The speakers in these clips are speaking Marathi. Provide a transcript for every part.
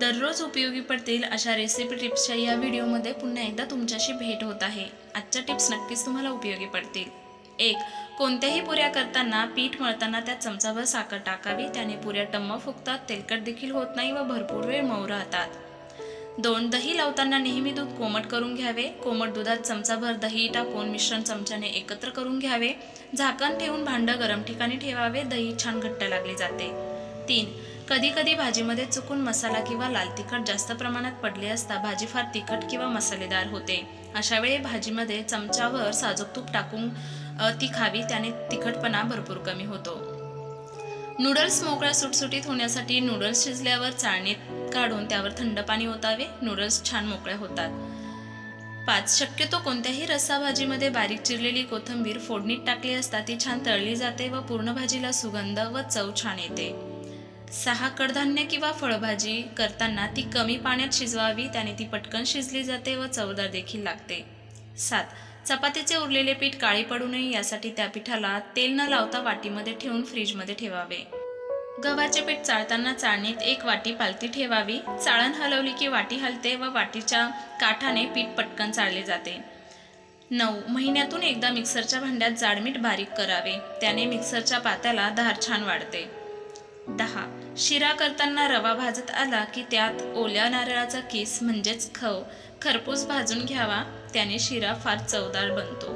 दररोज उपयोगी पडतील अशा रेसिपी टिप्सच्या या व्हिडिओमध्ये पुन्हा एकदा तुमच्याशी भेट होत आहे. आजच्या टिप्स नक्कीच तुम्हाला उपयोगी पडतील. एक कोणत्याही पुऱ्या करताना पीठ मळताना त्यात चमचाभर साखर टाकावी. त्याने पुऱ्या टम्म फुगतात तेलकट देखील होत नाही व भरपूर वेळ मऊ राहतात. दोन दही लावताना नेहमी दूध कोमट करून घ्यावे. कोमट दुधात चमचाभर दही टाकून मिश्रण चमच्याने एकत्र करून घ्यावे. झाकण ठेवून भांडं गरम ठिकाणी ठेवावे. दही छान घट्ट लागले जाते. तीन कधीकधी भाजीमध्ये चुकून मसाला किंवा लाल तिखट जास्त प्रमाणात पडले असता भाजी फार तिखट किंवा मसालेदार होते. अशा वेळी भाजीमध्ये चमच्यावर साजूक तूप टाकून ती खावी त्याने तिखटपणा भरपूर कमी होतो. नूडल्स मोकळ्या सुटसुटीत होण्यासाठी नूडल्स शिजल्यावर चाळणीत काढून त्यावर थंड पाणी ओतावे नूडल्स छान मोकळ्या होतात. पाच शक्यतो कोणत्याही रस्सा भाजीमध्ये बारीक चिरलेली कोथिंबीर फोडणीत टाकली असता ती छान तळली जाते व पूर्ण भाजीला सुगंध व चव छान येते. सहा कडधान्य किंवा फळभाजी करताना ती कमी पाण्यात शिजवावी त्याने ती पटकन शिजली जाते व चवदार देखील लागते. सात चपातीचे उरलेले पीठ काळे पडू नये यासाठी त्या पिठाला तेल न लावता वाटीमध्ये ठेवून फ्रीजमध्ये ठेवावे. गव्हाचे पीठ चाळताना चाळणीत एक वाटी पालती ठेवावी. चाळण हलवली की वाटी हलते व वाटीच्या काठाने पीठ पटकन चाळले जाते. नऊ महिन्यातून एकदा मिक्सरच्या भांड्यात जाडमीठ बारीक करावे. त्याने मिक्सरच्या पात्याला धार छान वाढते. दहा. शिरा करताना रवा भाजत आला की त्यात ओल्या नारळाचा किस म्हणजेच खव खरपूस भाजून घ्यावा. त्याने शिरा फार चवदार बनतो.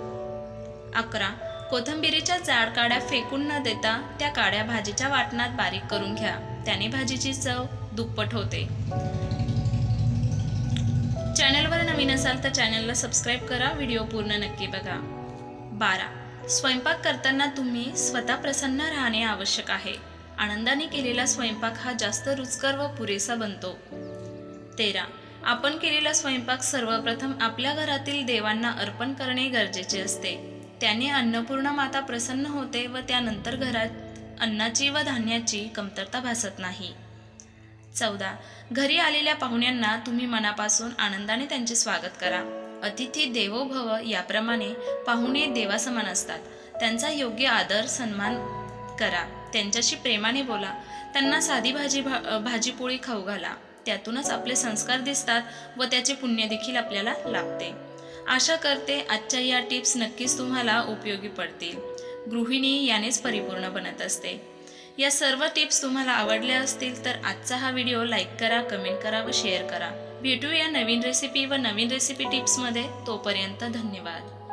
अकरा. कोथिंबिरीच्या जाड काड्या फेकून न देता त्या काड्या भाजीच्या वाटणात बारीक करून घ्या. त्याने भाजीची चव दुप्पट होते. चॅनलवर नवीन असाल तर चॅनलला सबस्क्राईब करा. व्हिडिओ पूर्ण नक्की बघा. बारा. स्वयंपाक करताना तुम्ही स्वतः प्रसन्न राहणे आवश्यक आहे. आनंदाने केलेला स्वयंपाक हा जास्त रुचकर व पुरेसा बनतो. तेरा. आपण केलेला स्वयंपाक सर्वप्रथम आपल्या घरातील देवांना अर्पण करणे गरजेचे असते. त्याने अन्नपूर्णा माता प्रसन्न होते व त्यानंतर घरात अन्नाची व धान्याची कमतरता भासत नाही. चौदा. घरी आलेल्या पाहुण्यांना तुम्ही मनापासून आनंदाने त्यांचे स्वागत करा. अतिथी देवो भव याप्रमाणे पाहुणे देवासमान असतात. त्यांचा योग्य आदर सन्मान करा. त्यांच्याशी प्रेमाने बोला. त्यांना साधी भाजी भा भाजीपोळी खाऊ घाला. त्यातूनच आपले संस्कार दिसतात व त्याचे पुण्य देखील आपल्याला लाभते. आशा करते आजच्या या टिप्स नक्कीच तुम्हाला उपयोगी पडतील. गृहिणी यानेच परिपूर्ण बनत असते. या सर्व टिप्स तुम्हाला आवडल्या असतील तर आजचा हा व्हिडिओ लाईक करा कमेंट करा व शेअर करा. भेटूया नवीन रेसिपी व नवीन रेसिपी टिप्समध्ये तोपर्यंत धन्यवाद.